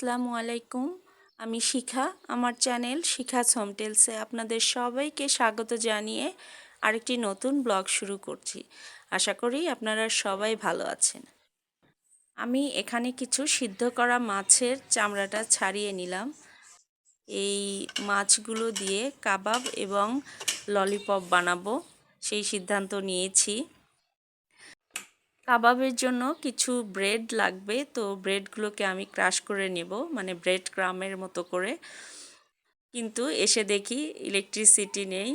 আসসালামু আলাইকুম, আমি শিখা, আমার চ্যানেল শিখা হোমটেলসে আপনাদের সবাইকে স্বাগত জানিয়ে আরেকটি নতুন ব্লগ শুরু করছি। আশা করি আপনারা সবাই ভালো আছেন। আমি এখানে কিছু সিদ্ধ করা মাছের চামড়াটা ছাড়িয়ে নিলাম। এই মাছগুলো দিয়ে কাবাব এবং ললিপপ বানাবো, সেই সিদ্ধান্ত নিয়েছি। কাবাবের জন্য কিছু ব্রেড লাগবে। তো ব্রেডগুলোকে আমি ক্রাশ করে নেব মানে ব্রেড ক্রামের মতো করে। কিন্তু এসে দেখি ইলেকট্রিসিটি নেই।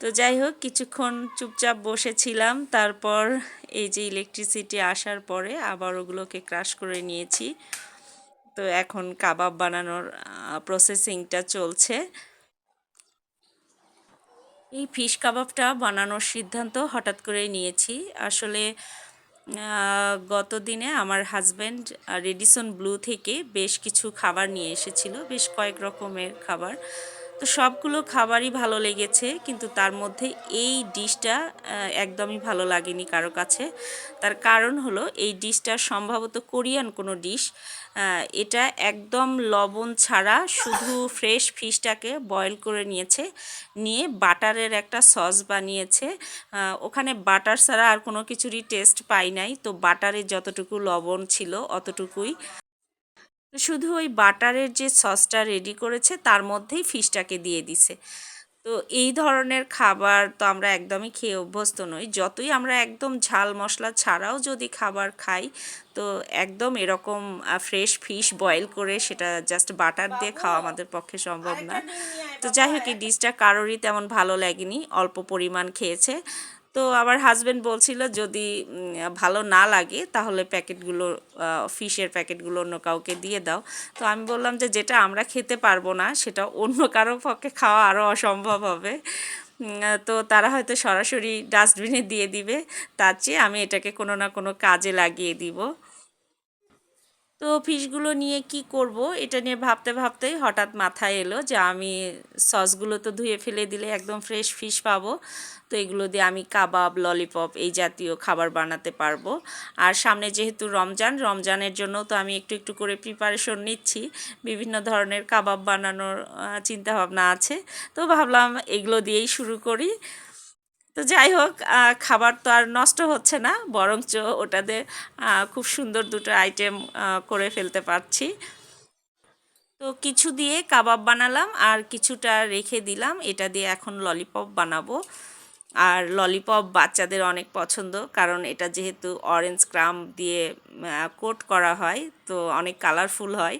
তো যাই হোক, কিছুক্ষণ চুপচাপ বসেছিলাম। তারপর এই যে ইলেকট্রিসিটি আসার পরে আবার ওগুলোকে ক্রাশ করে নিয়েছি। তো এখন কাবাব বানানোর প্রসেসিংটা চলছে। এই ফিশ কাবাবটা বানানোর সিদ্ধান্ত হঠাৎ করে নিয়েছি। আসলে গত দিনে আমার হাজব্যান্ড রেডিসন ব্লু থেকে বেশ কিছু খাবার নিয়ে এসেছিল, বেশ কয়েক রকমের খাবার। তো সবগুলো খাবারই ভালো লেগেছে, কিন্তু তার মধ্যে এই ডিশটা একদমই ভালো লাগেনি কারও কাছে। তার কারণ হলো এই ডিশটা সম্ভবত কোরিয়ান কোনো ডিশ এটা একদম লবণ ছাড়া শুধু ফ্রেশ ফিশটাকে বয়েল করে নিয়েছে, নিয়ে বাটারের একটা সস বানিয়েছে। ওখানে বাটার ছাড়া আর কোনো কিছুরই টেস্ট পাই নাই, তো বাটারে যতটুকু লবণ ছিল অতটুকুই। তো শুধু ওই বাটারের যে সসটা রেডি করেছে তার মধ্যেই ফিশটাকে দিয়ে দিছে। তো এই ধরনের খাবার তো আমরা একদমই খেয়ে অভ্যস্ত নই। যতই আমরা একদম ঝাল মশলা ছাড়াও যদি খাবার খাই তো একদম এরকম ফ্রেশ ফিশ বয়েল করে সেটা জাস্ট বাটার দিয়ে খাওয়া আমাদের পক্ষে সম্ভব না। তো যাই হোক এই ডিশটা কারোরই তেমন ভালো লাগেনি। অল্প পরিমাণ খেয়েছে। তো আমার হাজব্যান্ড বলছিল, যদি ভালো না লাগে, তাহলে প্যাকেটগুলো ফিশের প্যাকেটগুলো অন্য কাউকে দিয়ে দাও। তো আমি বললাম যে, যেটা আমরা খেতে পারব না, সেটা অন্য কারও পক্ষে খাওয়া আরও অসম্ভব হবে। তো তারা হয়তো সরাসরি ডাস্টবিনে দিয়ে দিবে, তার চেয়ে আমি এটাকে কোনো না কোনো কাজে লাগিয়ে দিব। তো ফিশগুলো নিয়ে কি করব, এটা নিয়ে ভাবতে ভাবতেই হঠাৎ মাথায় এলো যে, আমি সসগুলো তো ধুয়ে ফেলে দিলে একদম ফ্রেশ ফিশ পাবো। তো এগুলো দিয়ে আমি কাবাব ললিপপ এই জাতীয় খাবার বানাতে পারব। আর সামনে যেহেতু রমজান, রমজানের জন্য তো আমি একটু একটু করে প্রিপারেশন নিচ্ছি। বিভিন্ন ধরনের কাবাব বানানোর চিন্তাভাবনা আছে। তো ভাবলাম এগুলো দিয়েই শুরু করি। তো যাই হোক খাবার তো আর নষ্ট হচ্ছে না, বরঞ্চ ওটাতে খুব সুন্দর দুটো আইটেম করে ফেলতে পারছি। তো কিছু দিয়ে কাবাব বানালাম আর কিছুটা রেখে দিলাম। এটা দিয়ে এখন ললিপপ বানাবো। আর ললিপপ বাচ্চাদের অনেক পছন্দ, কারণ এটা যেহেতু অরেঞ্জ ক্রাম দিয়ে কোট করা হয়, তো অনেক কালারফুল হয়।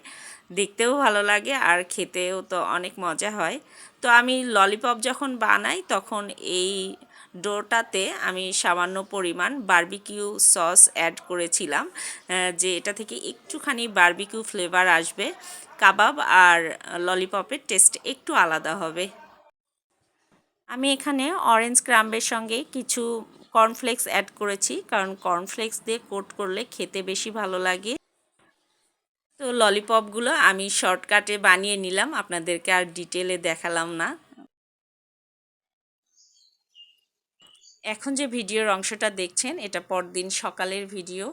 দেখতেও ভালো লাগে আর খেতেও তো অনেক মজা হয়। তো আমি ললিপপ যখন বানাই, তখন এই ডোটাতে আমি সামান্য পরিমাণ বার্বিকিউ সস অ্যাড করেছিলাম যে এটা থেকে একটুখানি বার্বিকিউ ফ্লেভার আসবে। কাবাব আর ললিপপের টেস্ট একটু আলাদা হবে। আমি এখানে অরেঞ্জ ক্রাম্বের সঙ্গে কিছু কর্নফ্লেক্স অ্যাড করেছি, কারণ কর্নফ্লেক্স দিয়ে কোট করলে খেতে বেশি ভালো লাগে। তো ললিপপগুলো আমি শর্টকাটে বানিয়ে নিলাম, আপনাদেরকে আর ডিটেলে দেখালাম না। এখন যে ভিডিওর অংশটা দেখছেন, এটা পরদিন সকালের ভিডিও।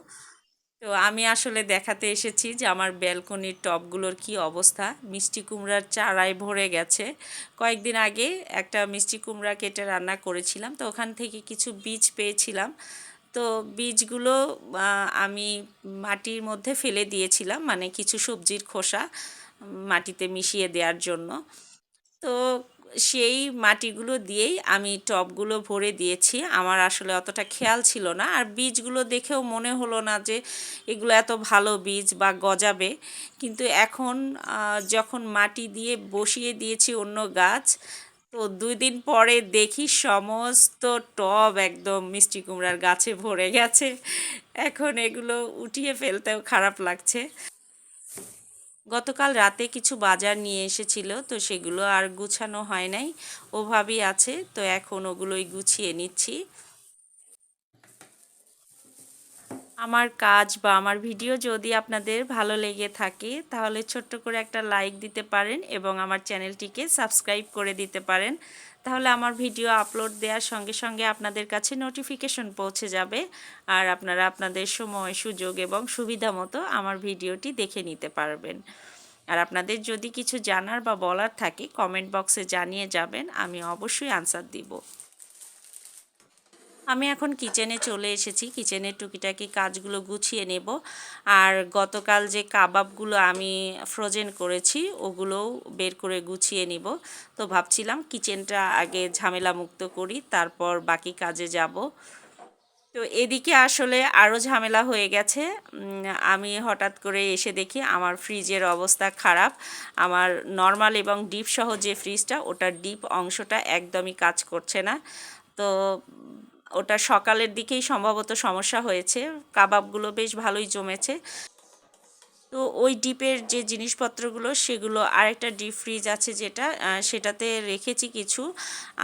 তো আমি আসলে দেখাতে এসেছি যে আমার ব্যালকনির টবগুলোর কি অবস্থা। মিষ্টি কুমড়ার চারায় ভরে গেছে। কয়েকদিন আগে একটা মিষ্টি কুমড়া কেটে রান্না করেছিলাম, তো ওখান থেকে কিছু বীজ পেয়েছিলাম। তো বীজগুলো আমি মাটির মধ্যে ফেলে দিয়েছিলাম মানে কিছু সবজির খোসা মাটিতে মিশিয়ে দেওয়ার জন্য। তো সেই মাটিগুলো দিয়েই আমি টবগুলো ভরে দিয়েছি। আমার আসলে অতটা খেয়াল ছিল না। আর বীজগুলো দেখেও মনে হলো না যে এগুলো এত ভালো বীজ বা গজাবে। কিন্তু এখন যখন মাটি দিয়ে বসিয়ে দিয়েছি অন্য গাছ, তো দুই দিন পরে দেখি সমস্ত টব একদম মিষ্টি কুমড়ার গাছে ভরে গেছে। এখন এগুলো উঠিয়ে ফেলতেও খারাপ লাগছে। গতকাল রাতে কিছু বাজার নিয়ে এসেছিল, তো সেগুলো আর গুছানো হয় নাই। ওভাবেই আছে, তো এখন ওগুলোই গুছিয়ে নিচ্ছি। আমার কাজ বা আমার ভিডিও যদি আপনাদের ভালো লেগে থাকে, তাহলে ছোট্ট করে একটা লাইক দিতে পারেন এবং আমার চ্যানেলটিকে সাবস্ক্রাইব করে দিতে পারেন। তাহলে আমার ভিডিও আপলোড দেওয়ার সঙ্গে সঙ্গে আপনাদের কাছে নোটিফিকেশন পৌঁছে যাবে। আর আপনারা আপনাদের সময়, সুযোগ এবং সুবিধা মতো আমার ভিডিওটি দেখে নিতে পারবেন। আর আপনাদের যদি কিছু জানার বা বলার থাকে কমেন্ট বক্সে জানিয়ে যাবেন, আমি অবশ্যই আনসার দিব। আমি এখন কিচেনে চলে এসেছি। কিচেনের টুকিটাকি কাজগুলো গুছিয়ে নেব। আর গতকাল যে কাবাবগুলো আমি ফ্রোজেন করেছি, ওগুলোও বের করে গুছিয়ে নিব। তো ভাবছিলাম কিচেনটা আগে ঝামেলা মুক্ত করি, তারপর বাকি কাজে যাব। তো এদিকে আসলে আরও ঝামেলা হয়ে গেছে। আমি হঠাৎ করে এসে দেখি আমার ফ্রিজের অবস্থা খারাপ। আমার নর্মাল এবং ডিপ সহ যে ফ্রিজটা ওটার ডিপ অংশটা একদমই কাজ করছে না। তো ওটা সকালের দিকেই সম্ভবত সমস্যা হয়েছে। কাবাবগুলো বেশ ভালোই জমেছে। তো ওই ডিপের যে জিনিসপত্রগুলো, সেগুলো আরেকটা ডিপ ফ্রিজ আছে যেটা সেটাতে রেখেছি কিছু।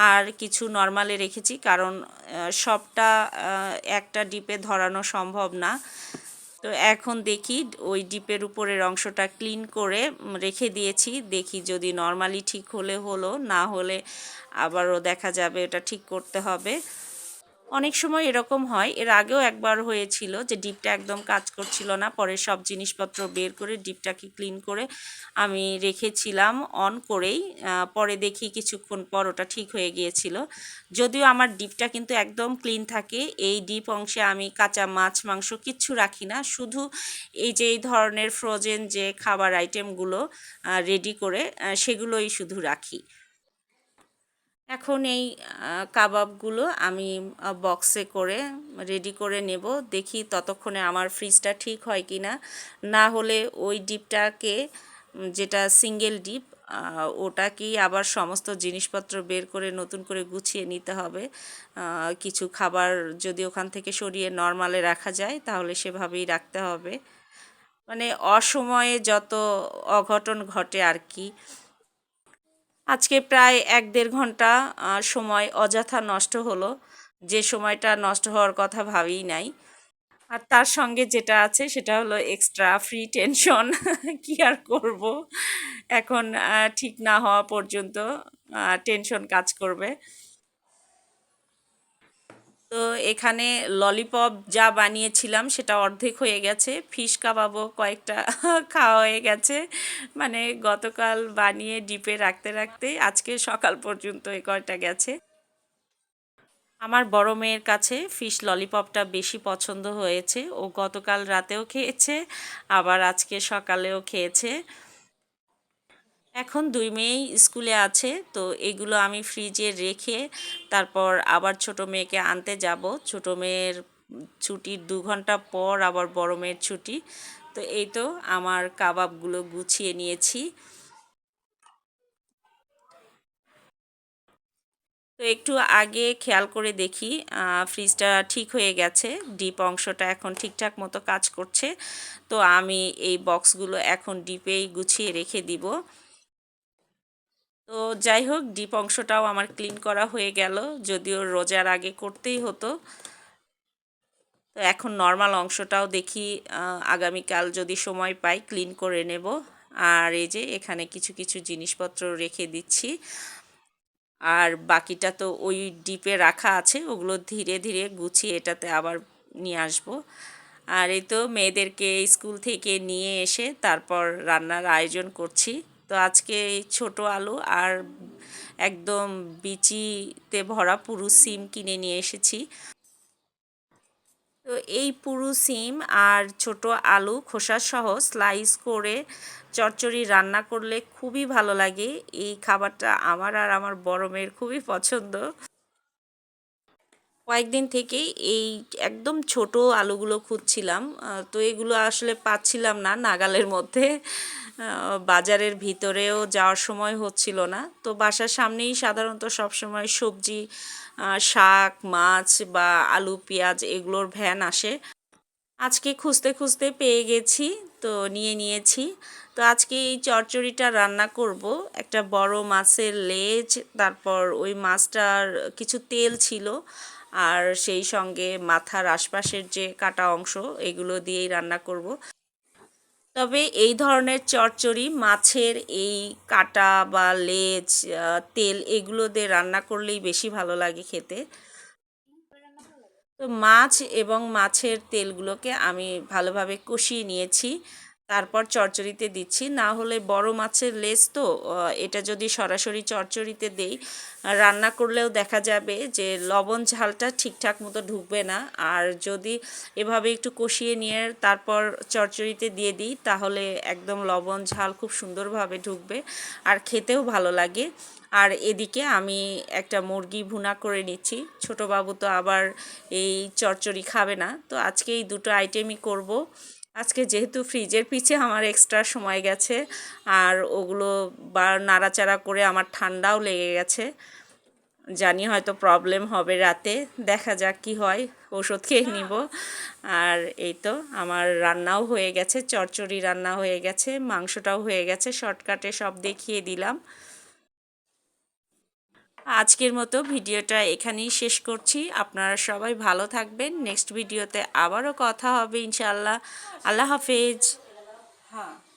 আর কিছু নর্মালে রেখেছি কারণ সবটা একটা ডিপে ধরানো সম্ভব না। তো এখন দেখি ওই ডিপের উপরের অংশটা ক্লিন করে রেখে দিয়েছি। দেখি যদি নর্মালি ঠিক হলে হলো, না হলে আবারও দেখা যাবে এটা ঠিক করতে হবে। অনেক সময় এরকম হয়, এর আগেও একবার হয়েছিল যে ডিপটা একদম কাজ করছিল না, পরে সব জিনিসপত্র বের করে ডিপটাকে ক্লিন করে আমি রেখেছিলাম অন করেই পরে দেখি কিছুক্ষণ পর ওটা ঠিক হয়ে গিয়েছিল। যদিও আমার ডিপটা কিন্তু একদম ক্লিন থাকে, এই ডিপ অংশে আমি কাঁচা মাছ, মাংস কিচ্ছু রাখি না, শুধু এই যে এই ধরনের ফ্রোজেন যে খাবার আইটেমগুলো রেডি করে সেগুলোই শুধু রাখি। এখন এই কাবাবগুলো আমি বক্সে করে রেডি করে নেব। দেখি ততক্ষণে আমার ফ্রিজটা ঠিক হয় কি না না হলে ওই ডিপটাকে, যেটা সিঙ্গেল ডিপ ওটাকেই আবার সমস্ত জিনিসপত্র বের করে নতুন করে গুছিয়ে নিতে হবে। কিছু খাবার যদি ওখান থেকে সরিয়ে নর্মালে রাখা যায়, তাহলে সেভাবেই রাখতে হবে। মানে অসময়ে যত অঘটন ঘটে আর কি আজকে প্রায় এক দেড় ঘণ্টা সময় অযথা নষ্ট হলো। যে সময়টা নষ্ট হওয়ার কথা ভাবিই নাই। আর তার সঙ্গে যেটা আছে সেটা হলো এক্সট্রা ফ্রি টেনশন কি আর করব? এখন ঠিক না হওয়া পর্যন্ত টেনশন কাজ করবে। তো এখানে ললিপপ যা বানিয়েছিলাম সেটা অর্ধেক হয়ে গেছে। ফিশ কাবাবও কয়েকটা খাওয়া হয়ে গেছে। মানে গতকাল বানিয়ে ডিপে রাখতে রাখতে আজকে সকাল পর্যন্ত এ কয়টা গেছে। আমার বড় মেয়ের কাছে ফিশ ললিপপটা বেশি পছন্দ হয়েছে। ও গতকাল রাতেও খেয়েছে, আবার আজকে সকালেও খেয়েছে। এখন দুই মেয়েই স্কুলে আছে, তো এগুলো আমি ফ্রিজে রেখে তারপর আবার ছোট মেয়েকে আনতে যাব। ছোট মেয়ের ছুটির দু ঘণ্টা পর আবার বড় মেয়ের ছুটি। তো এই তো আমার কাবাবগুলো গুছিয়ে নিয়েছি। তো একটু আগে খেয়াল করে দেখি ফ্রিজটা ঠিক হয়ে গেছে, ডিপ অংশটা এখন ঠিকঠাক মতো কাজ করছে। তো আমি এই বক্সগুলো এখন ডিপেই গুছিয়ে রেখে দিব। তো যাই হোক, ডিপ অংশটাও আমার ক্লিন করা হয়ে গেল, যদিও রোজার আগে করতেই হতো। তো এখন নর্মাল অংশটাও দেখি আগামীকাল যদি সময় পাই ক্লিন করে নেব। আর এই যে এখানে কিছু কিছু জিনিসপত্র রেখে দিচ্ছি। আর বাকিটা তো ওই ডিপে রাখা আছে, ওগুলো ধীরে ধীরে গুছিয়ে এটাতে আবার নিয়ে আসব। আর এই তো মেয়েদেরকে স্কুল থেকে নিয়ে এসে তারপর রান্নার আয়োজন করছি। তো আজকে এই ছোটো আলু আর একদম বিচিতে ভরা পুরু সিম কিনে নিয়ে এসেছি। তো এই পুরু সিম আর ছোট আলু খোসা সহ স্লাইস করে চচ্চড়ি রান্না করলে খুবই ভালো লাগে। এই খাবারটা আমার আর আমার বড় মেয়ের খুবই পছন্দ। কয়েকদিন থেকেই এই একদম ছোট আলুগুলো খুঁজছিলাম। তো এগুলো আসলে পাচ্ছিলাম না নাগালের মধ্যে। বাজারের ভিতরেও যাওয়ার সময় হচ্ছিল না। তো বাসার সামনেই সাধারণত সবসময় সবজি শাক, মাছ বা আলু, পেঁয়াজ এগুলোর ভ্যান আসে। আজকে খুঁজতে খুঁজতে পেয়ে গেছি, তো নিয়ে নিয়েছি। তো আজকে এই চচ্চড়িটা রান্না করব। একটা বড় মাছের লেজ, তারপর ওই মাছটার কিছু তেল ছিল আর সেই সঙ্গে মাথার আশপাশের যে কাটা অংশ, এগুলো দিয়েই রান্না করব। তবে এই ধরনের চচ্চড়ি, মাছের এই কাটা বা লেজ তেল এগুলো দিয়ে রান্না করলেই বেশি ভালো লাগে খেতে। তো মাছ এবং মাছের তেলগুলোকে আমি ভালোভাবে কষিয়ে নিয়েছি। তারপর চচ্চড়িতে দিচ্ছি। না হলে বড় মাছের লেজ তো এটা যদি সরাসরি চচ্চড়িতে দেই রান্না করলেও দেখা যাবে যে লবণ ঝালটা ঠিকঠাক মতো ঢুকবে না। আর যদি এভাবে একটু কষিয়ে নিয়ে তারপর চচ্চড়িতে দিয়ে দিই, তাহলে একদম লবণ ঝাল খুব সুন্দরভাবে ঢুকবে আর খেতেও ভালো লাগে। আর এদিকে আমি একটা মুরগি ভুনা করে নিচ্ছি। ছোটো বাবু তো আবার এই চচ্চড়ি খাবে না। তো আজকে এই দুটো আইটেমই করব। আজকে যেহেতু ফ্রিজের পিছে আমার এক্সট্রা সময় গেছে, আর ওগুলো বা নাড়াচাড়া করে আমার ঠান্ডাও লেগে গেছে। জানি হয়তো প্রবলেম হবে রাতে, দেখা যাক কি হয়, ওষুধ খেয়ে নিব। আর এই তো, আমার রান্নাও হয়ে গেছে, চচ্চড়ি রান্না হয়ে গেছে, মাংসটাও হয়ে গেছে শর্টকাটে সব দেখিয়ে দিলাম। আজকের মতো ভিডিওটা এখানেই শেষ করছি। আপনারা সবাই ভালো থাকবেন। নেক্সট ভিডিওতে আবারও কথা হবে ইনশাল্লাহ আল্লাহ হাফেজ। হ্যাঁ।